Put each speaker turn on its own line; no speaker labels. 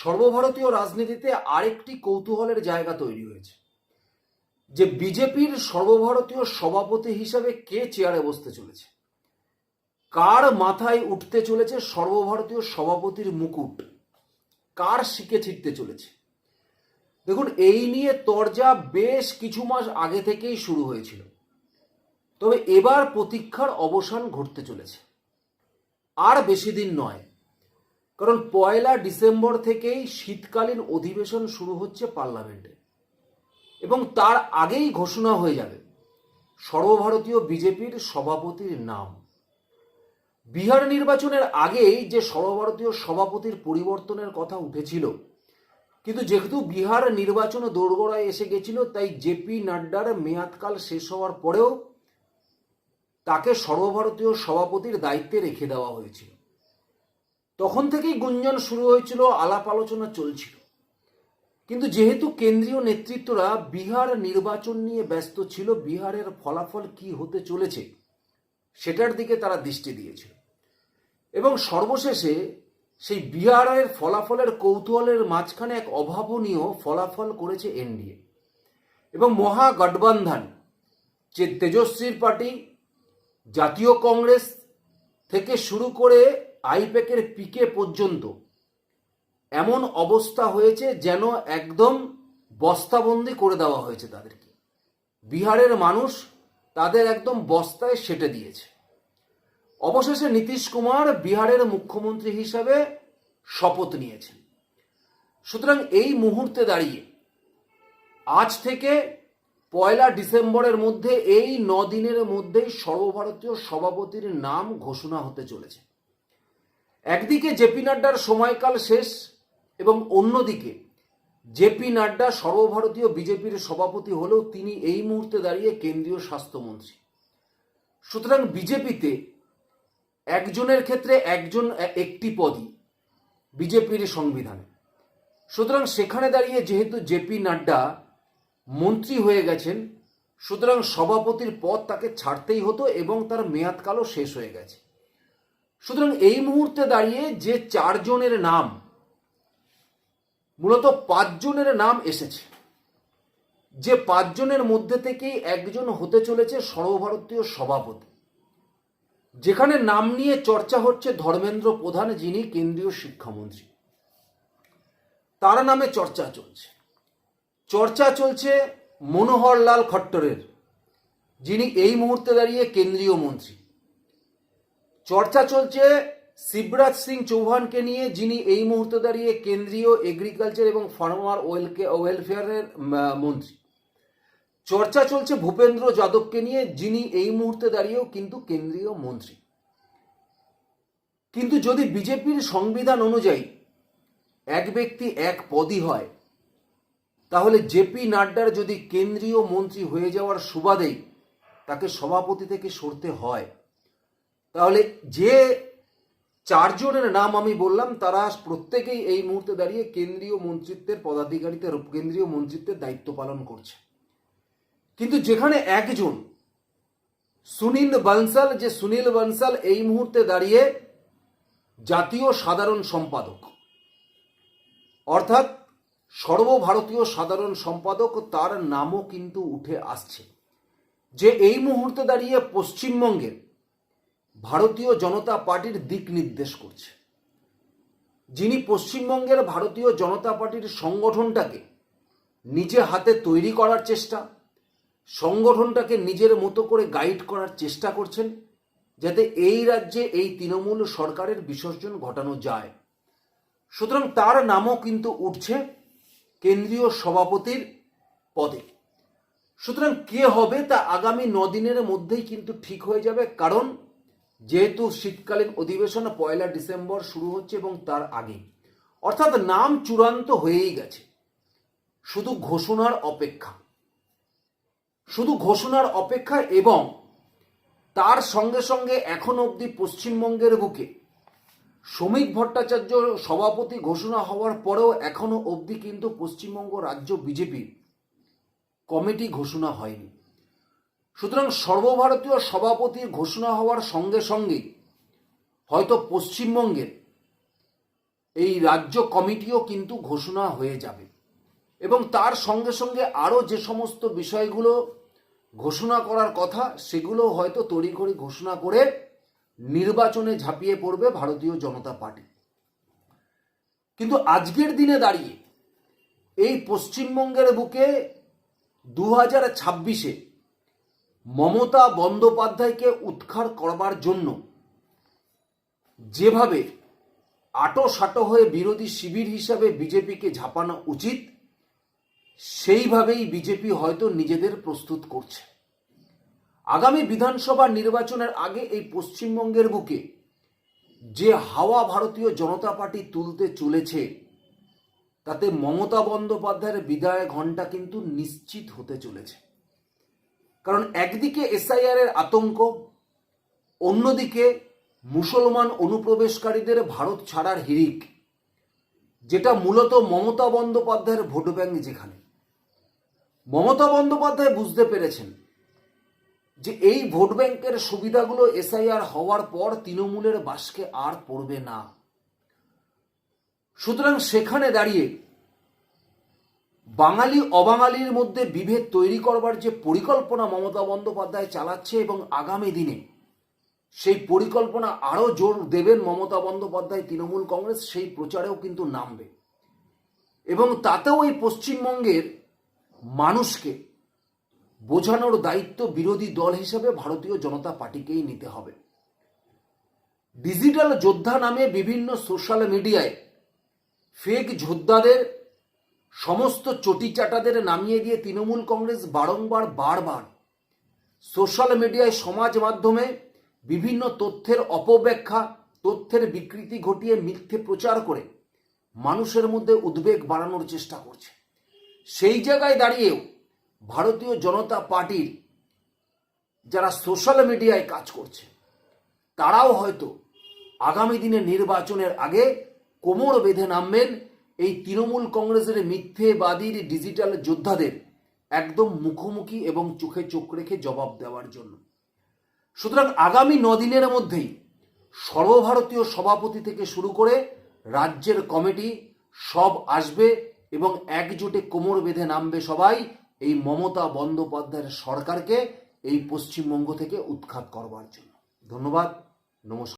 সর্বভারতীয় রাজনীতিতে আরেকটি কৌতূহলের জায়গা তৈরি হয়েছে, যে বিজেপির সর্বভারতীয় সভাপতি হিসাবে কে চেয়ারে বসতে চলেছে? কার মাথায় উঠতে চলেছে সর্বভারতীয় সভাপতির মুকুট? কার শিকে ছিটতে চলেছে? দেখুন, এই নিয়ে তরজা বেশ কিছু মাস আগে থেকেই শুরু হয়েছিল। তবে এবার প্রতীক্ষার অবসান ঘটতে চলেছে। আর বেশি দিন নয় কারণ পয়লা ডিসেম্বর থেকেই শীতকালীন অধিবেশন শুরু হচ্ছে পার্লামেন্টে। এবং তার আগেই ঘোষণা হয়ে যাবে, সর্বভারতীয় বিজেপির সভাপতির নাম। বিহার নির্বাচনের আগেই যে সর্বভারতীয় সভাপতির পরিবর্তনের কথা উঠেছিল, কিন্তু যেহেতু বিহার নির্বাচন দোরগোড়ায় এসে গেছিল, তাই জেপি নাড্ডার মেয়াদকাল শেষ হওয়ার পরেও তাকে সর্বভারতীয় সভাপতির দায়িত্বে রেখে দেওয়া হয়েছিল। তখন থেকেই গুঞ্জন শুরু হয়েছিল, আলাপ আলোচনা চলছিল। কিন্তু যেহেতু কেন্দ্রীয় নেতৃত্বরা বিহার নির্বাচন নিয়ে ব্যস্ত ছিল, বিহারের ফলাফল কি হতে চলেছে সেটার দিকে তারা দৃষ্টি দিয়েছিল। এবং সর্বশেষে সেই বিহারের ফলাফলের কৌতূহলের মাঝখানে এক অভাবনীয় ফলাফল করেছে এনডিএ। এবং মহাগঠবন্ধন, যে তেজস্বীর পার্টি, জাতীয় কংগ্রেস থেকে শুরু করে আইপ্যাকের পিকে পর্যন্ত এমন অবস্থা হয়েছে যেন একদম বস্তাবন্দি করে দেওয়া হয়েছে তাদেরকে। বিহারের মানুষ তাদের একদম বস্তায় সেটে দিয়েছে। অবশেষে নীতিশ কুমার বিহারের মুখ্যমন্ত্রী হিসাবে শপথ নিয়েছেন। সুতরাং এই মুহূর্তে দাঁড়িয়ে আজ থেকে পয়লা ডিসেম্বরের মধ্যে এই দিনের মধ্যেই সর্বভারতীয় সভাপতির নাম ঘোষণা হতে চলেছে। একদিকে জেপি নাড্ডার সময়কাল শেষ এবং অন্যদিকে জেপি নাড্ডা সর্বভারতীয় বিজেপির সভাপতি হলেও তিনি এই মুহূর্তে দাঁড়িয়ে কেন্দ্রীয় স্বাস্থ্যমন্ত্রী। সুতরাং বিজেপিতে একজনের ক্ষেত্রে একজন একটি পদই বিজেপির সংবিধানে। সুতরাং সেখানে দাঁড়িয়ে যেহেতু জেপি নাড্ডা মন্ত্রী হয়ে গেছেন, সুতরাং সভাপতির পদ তাকে ছাড়তেই হতো এবং তার মেয়াদকালও শেষ হয়ে গেছে। সুতরাং এই মুহূর্তে দাঁড়িয়ে যে চারজনের নাম, মূলত পাঁচজনের নাম এসেছে, যে পাঁচজনের মধ্যে থেকেই একজন হতে চলেছে সর্বভারতীয় সভাপতি, যেখানে নাম নিয়ে চর্চা হচ্ছে ধর্মেন্দ্র প্রধান যিনি কেন্দ্রীয় শিক্ষামন্ত্রী। তার নামে চর্চা চলছে। চর্চা চলছে মনোহরলাল খট্টরের, যিনি এই মুহূর্তে দাঁড়িয়ে কেন্দ্রীয় মন্ত্রী। চর্চা চলছে শিবরাজ সিং চৌহানকে নিয়ে, যিনি এই মুহূর্তে দাঁড়িয়ে কেন্দ্রীয় এগ্রিকালচার এবং ফার্মার ওয়েলকে ওয়েলফেয়ারের মন্ত্রী। চর্চা চলছে ভূপেন্দ্র যাদবকে নিয়ে, যিনি এই মুহূর্তে দাঁড়িয়েও কিন্তু কেন্দ্রীয় মন্ত্রী। কিন্তু যদি বিজেপির সংবিধান অনুযায়ী এক ব্যক্তি এক পদই হয়, তাহলে জেপি নাড্ডার যদি কেন্দ্রীয় মন্ত্রী হয়ে যাওয়ার সুবাদেই তাকে সভাপতি থেকে সরতে হয় তাহলে যে চারজনের নাম আমি বললাম, তারা প্রত্যেকেই এই মুহূর্তে দাঁড়িয়ে কেন্দ্রীয় মন্ত্রিত্বের পদাধিকারিতে, কেন্দ্রীয় মন্ত্রিত্বের দায়িত্ব পালন করছে। কিন্তু যেখানে একজন, সুনীল বানসাল, যে সুনীল বানসাল এই মুহূর্তে দাঁড়িয়ে জাতীয় সাধারণ সম্পাদক, অর্থাৎ সর্বভারতীয় সাধারণ সম্পাদক, তার নামও কিন্তু উঠে আসছে। যে এই মুহূর্তে দাঁড়িয়ে পশ্চিমবঙ্গের ভারতীয় জনতা পার্টির দিক নির্দেশ করছে। যিনি পশ্চিমবঙ্গের ভারতীয় জনতা পার্টির সংগঠনটাকে নিজে হাতে তৈরি করার চেষ্টা, সংগঠনটাকে নিজের মতো করে গাইড করার চেষ্টা করছেন, যাতে এই রাজ্যে এই তৃণমূল সরকারের বিসর্জন ঘটানো যায়। সুতরাং তার নামও কিন্তু উঠছে কেন্দ্রীয় সভাপতির পদে। সুতরাং কে হবে তা আগামী দিনের মধ্যেই কিন্তু ঠিক হয়ে যাবে, কারণ যেহেতু শীতকালীন অধিবেশন পয়লা ডিসেম্বর শুরু হচ্ছে এবং তার আগে। অর্থাৎ নাম চূড়ান্ত হয়েই গেছে। শুধু ঘোষণার অপেক্ষা। শুধু ঘোষণার অপেক্ষা এবং তার সঙ্গে সঙ্গে এখন অবধি পশ্চিমবঙ্গের বুকে শ্রমিক ভট্টাচার্য সভাপতি ঘোষণা হওয়ার পরেও এখনও অবধি কিন্তু পশ্চিমবঙ্গ রাজ্য বিজেপি কমিটি ঘোষণা হয়নি। সুতরাং সর্বভারতীয় সভাপতির ঘোষণা হওয়ার সঙ্গে সঙ্গে হয়তো পশ্চিমবঙ্গের এই রাজ্য কমিটিও কিন্তু ঘোষণা হয়ে যাবে। এবং তার সঙ্গে সঙ্গে আরও যে সমস্ত বিষয়গুলো ঘোষণা করার কথা, সেগুলো হয়তো তড়িঘড়ি ঘোষণা করে নির্বাচনে ঝাঁপিয়ে পড়বে ভারতীয় জনতা পার্টি। কিন্তু আজকের দিনে দাঁড়িয়ে এই পশ্চিমবঙ্গের বুকে দু হাজার ছাব্বিশে মমতা বন্দ্যোপাধ্যায়কে উৎখার করবার জন্য যেভাবে আটো সাটো হয়ে বিরোধী শিবির হিসাবে বিজেপিকে ঝাঁপানো উচিত, সেইভাবেই বিজেপি হয়তো নিজেদের প্রস্তুত করছে। আগামী বিধানসভা নির্বাচনের আগে এই পশ্চিমবঙ্গের বুকে যে হাওয়া ভারতীয় জনতা পার্টি তুলতে চলেছে, তাতে মমতা বন্দ্যোপাধ্যায়ের বিদায় ঘণ্টা কিন্তু নিশ্চিত হতে চলেছে। কারণ একদিকে এসআইআর এর আতঙ্ক, অন্যদিকে মুসলমান অনুপ্রবেশকারীদের ভারত ছাড়ার হিরিক যেটা মূলত মমতা বন্দ্যোপাধ্যায়ের ভোট ব্যাংক যেখানে। মমতা বন্দ্যোপাধ্যায় বুঝতে পেরেছেন যে এই ভোট ব্যাংকের সুবিধাগুলো এসআইআর হওয়ার পর তৃণমূলের বাসকে আর পড়বে না। সুতরাং সেখানে দাঁড়িয়ে বাঙালি, অবাঙালির মধ্যে বিভেদ তৈরি করবার যে পরিকল্পনা মমতা বন্দ্যোপাধ্যায় চালাচ্ছে এবং আগামী দিনে, সেই পরিকল্পনা আরও জোর দেবেন মমতা বন্দ্যোপাধ্যায়, তৃণমূল কংগ্রেস, সেই প্রচারেও কিন্তু নামবে। এবং তাতেও এই পশ্চিমবঙ্গের মানুষকে বোঝানোর দায়িত্ব বিরোধী দল হিসেবে ভারতীয় জনতা পার্টিকেই নিতে হবে। ডিজিটাল যোদ্ধা নামে বিভিন্ন সোশ্যাল মিডিয়ায় ফেক যোদ্ধাদের সমস্ত চটিচাটাদের নামিয়ে দিয়ে তৃণমূল কংগ্রেস বারংবার বারবার সোশ্যাল মিডিয়ায় সমাজ মাধ্যমে বিভিন্ন তথ্যের অপব্যাখ্যা, তথ্যের বিকৃতি ঘটিয়ে মিথ্যে প্রচার করে মানুষের মধ্যে উদ্বেগ বাড়ানোর চেষ্টা করছে। সেই জায়গায় দাঁড়িয়েও ভারতীয় জনতা পার্টির যারা সোশ্যাল মিডিয়ায় কাজ করছে, তারাও হয়তো আগামী দিনে নির্বাচনের আগে কোমর বেঁধে নামবেন এই তৃণমূল কংগ্রেসের মিথ্যেবাদীর ডিজিটাল যোদ্ধাদের একদম মুখোমুখি এবং চোখে চোখ রেখে জবাব দেওয়ার জন্য। সুতরাং আগামী নদিনের মধ্যেই সর্বভারতীয় সভাপতি থেকে শুরু করে রাজ্যের কমিটি সব আসবে এবং একজোটে কোমর বেঁধে নামবে সবাই এই মমতা বন্দ্যোপাধ্যায়ের সরকারকে এই পশ্চিমবঙ্গ থেকে উৎখাত করবার জন্য। ধন্যবাদ, নমস্কার।